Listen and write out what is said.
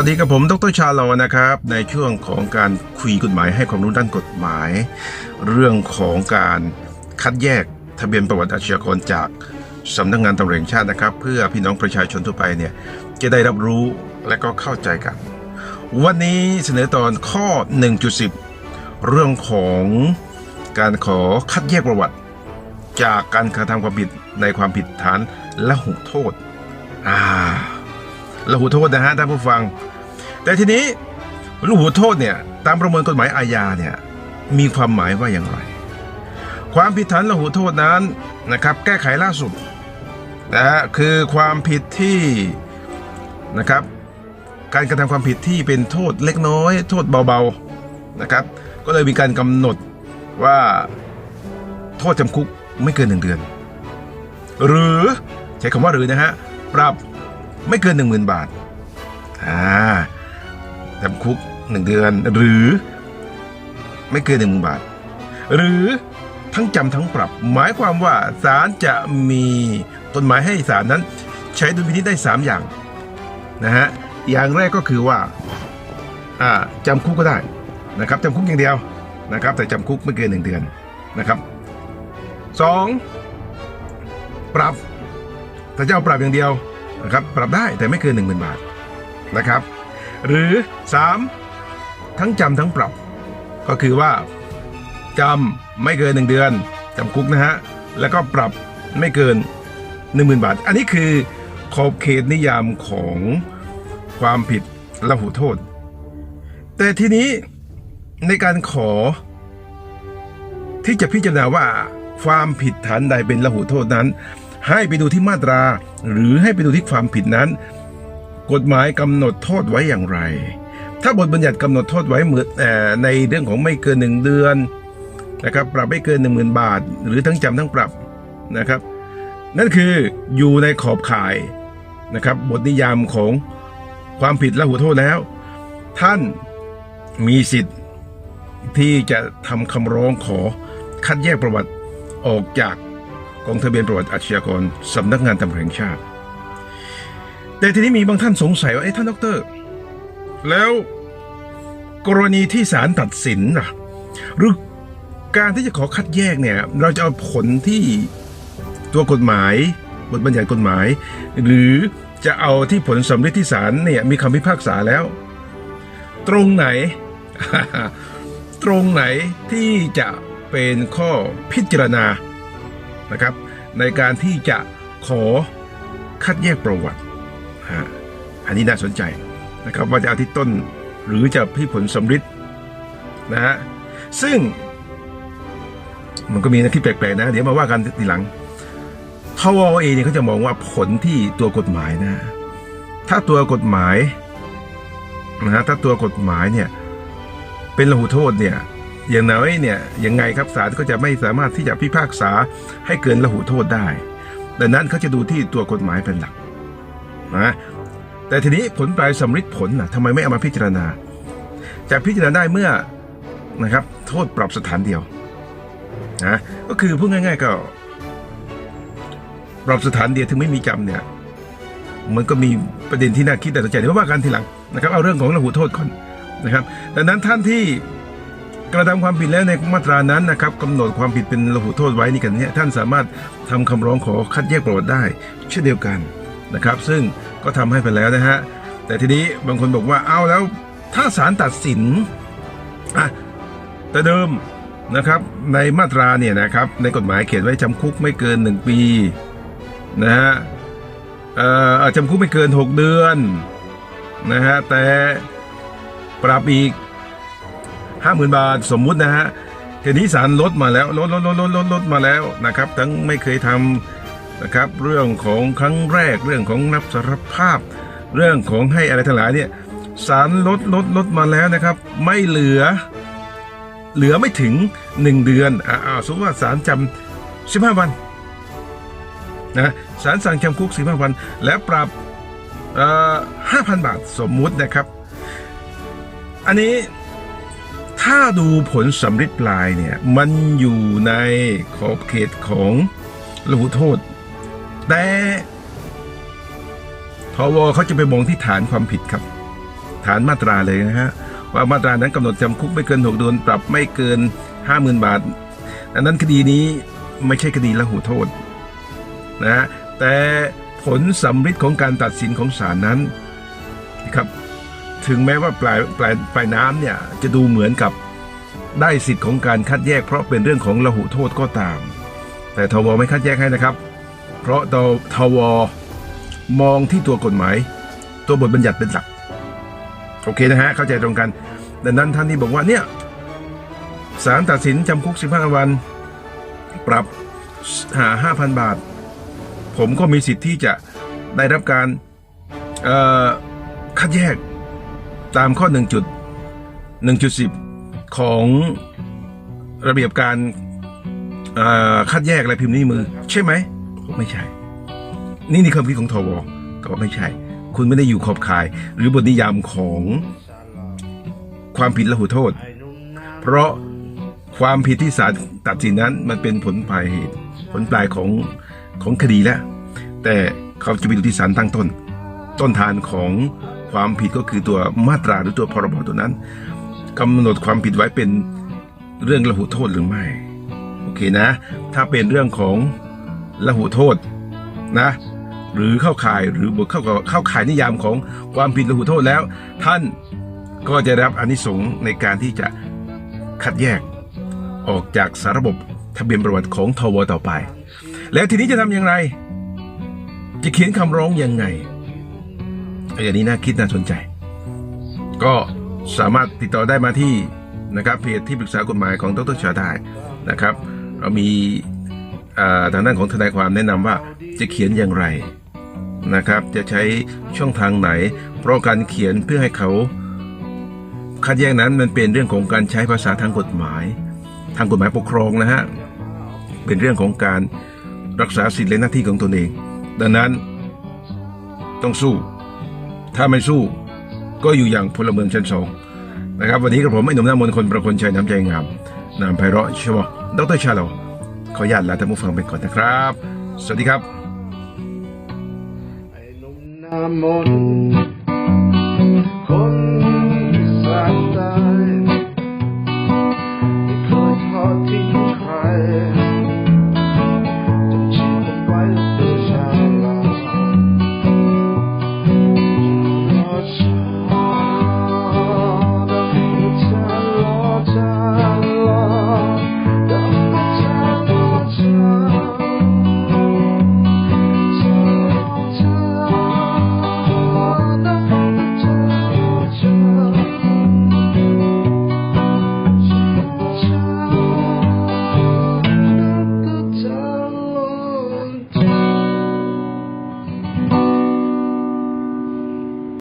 วัสดีกับผม ดรชาลอนะครับ ในช่วงของการคุยกฎหมายให้ความรู้ด้านกฎหมาย เรื่องของการคัดแยกทะเบียนประวัติอาชญากรจากสำนักงานตำรวจแห่งชาตินะครับ เพื่อพี่น้องประชาชนทั่วไปเนี่ยจะได้รับรู้และก็เข้าใจกัน วันนี้เสนอตอนข้อ 1.10 เรื่องของการขอคัดแยกประวัติ จากการกระทำความผิดในความผิดฐานและหุโทษอ่า ละหุโทษนะฮะท่านผู้ฟัง แต่ทีนี้ละหุโทษเนี่ยตามประมวลกฎหมายอาญาเนี่ยมีความหมายว่าอย่างไร ความผิดฐานละหุโทษนั้นนะครับ แก้ไขล่าสุดนะฮะคือความผิดที่นะครับ การกระทำความผิดที่เป็นโทษเล็กน้อย โทษเบาๆนะครับ ก็เลยมีการกำหนดว่าโทษจำคุกไม่เกินหนึ่งเดือน หรือใช้คำว่าหรือนะฮะปรับ ไม่เกินหนึ่งหมื่นบาทอ่าจำคุกหนึ่งเดือนหรือไม่เกินหนึ่งหมื่นบาท หรือทั้งจำทั้งปรับ หมายความว่าศาลจะมีกฎหมายให้ศาลนั้น ใช้ดุลพินิจได้ 3 อย่างนะฮะอย่างแรกก็คือว่าอ่าจำคุกก็ได้นะครับจำคุกอย่างเดียวนะครับ แต่จำคุกไม่เกินหนึ่งเดือนนะครับสองปรับถ้าจะเอาปรับอย่างเดียว นะครับปรับได้แต่ไม่เกิน 1 0,000 บาทนะครับ หรือ 3 ทั้งจำทั้งปรับ ก็คือว่าจำไม่เกิน 1 เดือนจำคุกนะฮะ แล้วก็ปรับไม่เกิน 10,000 บาท อันนี้คือขอบเขตนิยามของความผิดละหุโทษ แต่ทีนี้ในการขอ ที่จะพิจารณาว่าความผิดฐานใดเป็นละหุโทษนั้น ให้ไปดูที่มาตรา หรือให้ไปดูที่ความผิดนั้น กฎหมายกำหนดโทษไว้อย่างไร ถ้าบทบัญญัติกำหนดโทษไว้เหมือนเอ่อในเรื่องของไม่เกินหนึ่งเดือนนะครับปรับไม่เกินหนึ่งหมื่นบาท หรือทั้งจำทั้งปรับนะครับนั่นคืออยู่ในขอบข่ายนะครับบทนิยามของความผิดละหุโทษแล้ว ท่านมีสิทธิ์ที่จะทำคำร้องขอคัดแยกประวัติออกจาก องทะเบียนประวัติอาชญากรสำนักงานตำรวจแห่งชาติ แต่ทีนี้มีบางท่านสงสัยว่าเอ๊ะท่านดอกเตอรแล้วกรณีที่ศาลตัดสินล่ะหรือการที่จะขอคัดแยกเนี่ย เราจะเอาผลที่ตัวกฎหมายบทบัญญัติกฎหมาย หรือจะเอาที่ผลสำริดที่ศาลเนี่ยมีคำพิพากษาแล้ว ตรงไหน ตรงไหนที่จะเป็นข้อพิจารณา นะครับ ในการที่จะขอคัดแยกประวัติฮะอันนี้น่าสนใจนะครับว่าจะเอาที่ต้นหรือจะที่ผลสำริดนะฮะซึ่ง มันก็มีนะที่แปลกๆนะ เดี๋ยวมาว่ากันทีหลังทวเองเนี่ยเขาจะมองว่าผลที่ตัวกฎหมายนะ ถ้าตัวกฎหมายนะฮะถ้าตัวกฎหมายเนี่ยเป็นละหุโทษเนี่ย อย่างน้อยเนี่ยยังไงครับศาลก็จะไม่สามารถที่จะพิพากษาให้เกินละหุโทษได้ ดังนั้นเขาจะดูที่ตัวกฎหมายเป็นหลักนะแต่ทีนี้ผลปลายสำริดผลนะทำไมไม่เอามาพิจารณา จะพิจารณาได้เมื่อนะครับ โทษปรับสถานเดียวนะก็คือพูดง่าย ๆ ก็ ปรับสถานเดียวถึงไม่มีจำเนี่ยมันก็มีประเด็นที่น่าคิดแต่สนใจเดี๋ยวว่ากันทีหลังนะครับ เอาเรื่องของระหูโทษก่อนนะครับ ดังนั้นท่านที่ กระทำความผิดแล้วในมาตรานั้นนะครับกำหนดความผิดเป็นระหูโทษไว้นี่กันเนี่ยท่านสามารถทำคำร้องขอคัดแยกประวัติได้ เช่นเดียวกันนะครับ ซึ่งก็ทำให้ไปแล้วนะฮะแต่ทีนี้บางคนบอกว่าเอาแล้วถ้าศาลตัดสินอะแต่เดิมนะครับในมาตราเนี่ยนะครับในกฎหมายเขียนไว้จำคุกไม่เกิน 1 ปีนะฮะเอ่อจำคุกไม่เกิน 6 เดือนนะฮะแต่ปรับอีก 50,000บาทสมมุตินะฮะทีนี้ศาลลดมาแล้วลดลดลดลดลดลดมาแล้วนะครับ ทั้งไม่เคยทำนะครับเรื่องของครั้งแรกเรื่องของรับสารภาพ เรื่องของให้อะไรทั้งหลายเนี่ยศาลลดลดลดมาแล้วนะครับ ไม่เหลือ เหลือไม่ถึง 1 เดือนอ่าสมมติว่าศาลจำ15วันนะศาลสั่งจำคุก15วัน และปรับเอ่อ5,000บาทสมมุตินะครับ อันนี้ ถ้าดูผลสำริดปลายเนี่ย มันอยู่ในขอบเขตของระหุโทษ แต่ทวเขาจะไปมองที่ฐานความผิดครับ ฐานมาตราเลยนะฮะ ว่ามาตรานั้นกำหนดจำคุกไม่เกินหกเดือนปรับไม่เกินห้าหมื่นบาทดังนั้นคดีนี้ไม่ใช่คดีละหูโทษนะฮะแต่ผลสำฤทธิ์ของการตัดสินของศาลนั้นนะครับ ถึงแม้ว่าปลายปลายปลายน้ำเนี่ยจะดูเหมือนกับได้สิทธิ์ของการคัดแยก เพราะเป็นเรื่องของละหุโทษก็ตาม แต่ทวไม่คัดแยกให้นะครับ เพราะตทวมองที่ตัวกฎหมาย ตัวบทบัญญัติเป็นหลักโอเคนะฮะเข้าใจตรงกัน ดังนั้นท่านที่บอกว่าเนี่ยศาลตัดสินจำคุก 15 วัน ปรับหา 5,000 บาท ผมก็มีสิทธิ์ที่จะได้รับการคัดแยก ตามข้อ1จุด1.10 ของระเบียบการคัดแยกและพิมพ์นิ้วมือ ใช่ไหมผมไม่ใช่ นี่นี่คำคิดของทวก็ไม่ใช่ คุณไม่ได้อยู่ขอบข่าย หรือบทนิยามของความผิดละหุโทษ เพราะความผิดที่ศาลตัดสินนั้นมันเป็นผลปลายเหตุผลปลายของของคดีแล้ว แต่เขาจะไปดูที่ศาลตั้งต้น ต้นทานของ ความผิดก็คือตัวมาตราหรือตัวพรบตัวนั้นกำหนดความผิดไว้เป็นเรื่องละหุโทษหรือไม่โอเคนะ ถ้าเป็นเรื่องของละหุโทษนะ หรือเข้าข่ายหรือบทเข้าเข้าข่ายนิยามของความผิดละหุโทษแล้ว ท่านก็จะรับอนิสงส์ในการที่จะคัดแยกออกจากสารระบบทะเบียนประวัติของทวต่อไป แล้วทีนี้จะทำอย่างไร จะเขียนคำร้องยังไง อย่างนี้น่าคิดน่าสนใจ ก็สามารถติดต่อได้มาที่นะครับเพจที่ปรึกษากฎหมายของดรชาได้นะครับ เรามีอ่อทางด้านของทนายความแนะนำว่าจะเขียนอย่างไรนะครับ จะใช้ช่องทางไหน เพราะการเขียนเพื่อให้เขาคัดแยกนั้นมันเป็นเรื่องของการใช้ภาษาทางกฎหมาย ทางกฎหมายปกครองนะฮะเป็นเรื่องของการรักษาสิทธิและหน้าที่ของตนเอง ดังนั้นต้องสู้ ถ้าไม่สู้ก็อยู่อย่างพลเมืองชั้นสองนะครับวันนี้กับผมไอ้หนุ่มหน้ามนคนประคนชัยน้ำใจงามนามไพเราะชวดรชาโลขออนุญาตลาท่านผู้ฟังไปก่อนนะครับ สวัสดีครับไอ้หนุ่มหน้ามนคน